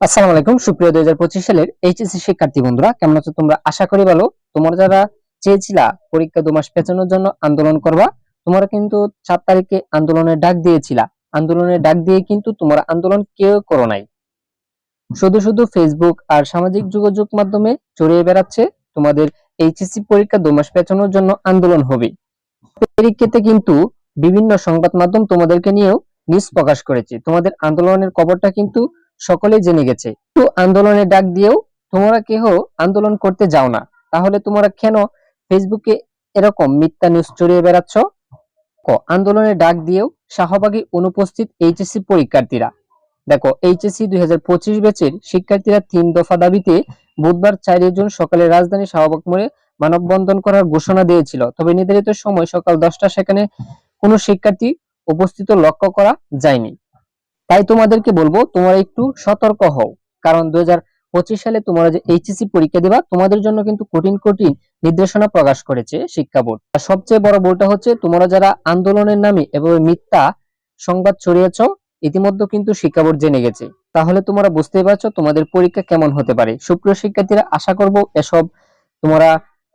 আসসালামু আলাইকুম। সুপ্রিয় দুই হাজার পঁচিশ সালের এইচএসসি শিক্ষার্থী বন্ধুরা, কেমন আছো তোমরা? আশা করি ভালো। তোমরা যারা চেয়েছিলা পরীক্ষা দু মাস পেছানোর জন্য আন্দোলন করবা, তোমরা কিন্তু সাত তারিখে আন্দোলনের ডাক দিয়েছিলা। আন্দোলনের ডাক দিয়ে কিন্তু তোমরা আন্দোলন কেউ করো নাই। শুধু শুধু ফেসবুক আর সামাজিক যোগাযোগ মাধ্যমে ছড়িয়ে বেড়াচ্ছে তোমাদের এইচএসসি পরীক্ষা দু মাস পেছানোর জন্য আন্দোলন হবে। পরীক্ষাতে কিন্তু বিভিন্ন সংবাদ মাধ্যম তোমাদেরকে নিয়েও নিউজ প্রকাশ করেছে। তোমাদের আন্দোলনের খবরটা কিন্তু সকলেই জেনে গেছে। তো আন্দোলনের ডাক দিয়েও তোমরা কেহ আন্দোলন করতে যাও না। তাহলে তোমরা কেন ফেসবুকে এরকম মিথ্যা নিউজ ছড়িয়ে বেড়াচ্ছ? ক, আন্দোলনের ডাক দিয়েও শাহবাগী অনুপস্থিত এইচএসসি পরীক্ষার্থীরা। দেখো এইচএসসি দুই হাজার পঁচিশ ব্যাচের শিক্ষার্থীরা তিন দফা দাবিতে বুধবার চার জুন সকালে রাজধানী শাহবাগ মোড়ে মানববন্ধন করার ঘোষণা দিয়েছিল। তবে নির্ধারিত সময় সকাল দশটা সেখানে কোনো শিক্ষার্থী উপস্থিত লক্ষ্য করা যায়নি। তাই তোমাদেরকে বলব, তোমরা একটু সতর্ক হও। কারণ দুই হাজার পঁচিশ সালে তোমরা যে এইচএসসি পরীক্ষা দিবা, তোমাদের জন্য কিন্তু কঠিন কঠিন নির্দেশনা প্রকাশ করেছে শিক্ষা বোর্ড। সবচেয়ে বড় বলটা হচ্ছে, তোমরা যারা আন্দোলনের নামে এভাবে মিথ্যা সংবাদ ছড়িয়েছ, ইতিমধ্যে কিন্তু শিক্ষা বোর্ড জেনে গেছে। তাহলে তোমরা বুঝতেই পারছ তোমাদের পরীক্ষা কেমন হতে পারে। সুপ্রিয় শিক্ষার্থীরা, আশা করব এসব তোমরা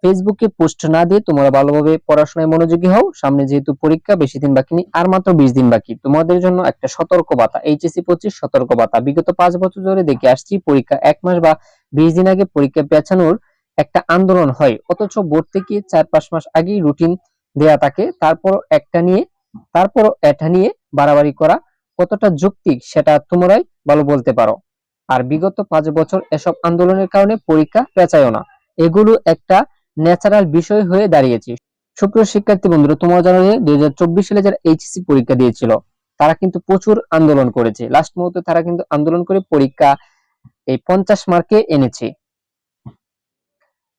ফেসবুকে পোস্ট না দিয়ে তোমরা ভালোভাবে পড়াশোনায় মনোযোগী হও। সামনে যেহেতু পরীক্ষা, বেশি দিন বাকি নেই, আর মাত্র বিশ দিন বাকি। তোমাদের জন্য একটা সতর্ক বার্তা এইচএসসি পঁচিশ সতর্ক বার্তা বিগত পাঁচ বছর ধরে দেখে আসছি, পরীক্ষা এক মাস বা বিশ দিন আগে পরীক্ষা পেছানোর একটা আন্দোলন হয়। অথচ বোর্ড থেকে চার পাঁচ মাস আগেই রুটিন দেয়া থাকে। তারপর একটা নিয়ে তারপর এটা নিয়ে বাড়াবাড়ি করা কতটা যৌক্তিক সেটা তোমরাই ভালো বলতে পারো। আর বিগত পাঁচ বছর এসব আন্দোলনের কারণে পরীক্ষা পেঁচায়ও না। এগুলো একটা ন্যাচারাল বিষয় হয়ে দাঁড়িয়েছে। সুপ্রিয় শিক্ষার্থী বন্ধুরা, তোমরা জানো যে দুই হাজার চব্বিশ সালে যারা এইচএসসি পরীক্ষা দিয়েছিল, তারা কিন্তু প্রচুর আন্দোলন করেছে। লাস্ট মুহূর্তে তারা কিন্তু আন্দোলন করে পরীক্ষা এই পঞ্চাশ মার্কে এনেছে।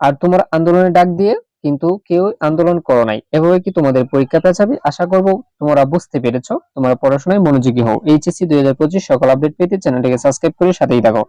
আর তোমরা আন্দোলনের ডাক দিয়ে কিন্তু কেউ আন্দোলন করো নাই। এভাবে কি তোমাদের পরীক্ষা পেছাবে? আশা করব তোমরা বুঝতে পেরেছ। তোমরা পড়াশোনায় মনোযোগী হও। এইচএসসি দুই সকল আপডেট পেতে চ্যানেলটিকে সাবস্ক্রাইব করে সাথেই থাকো।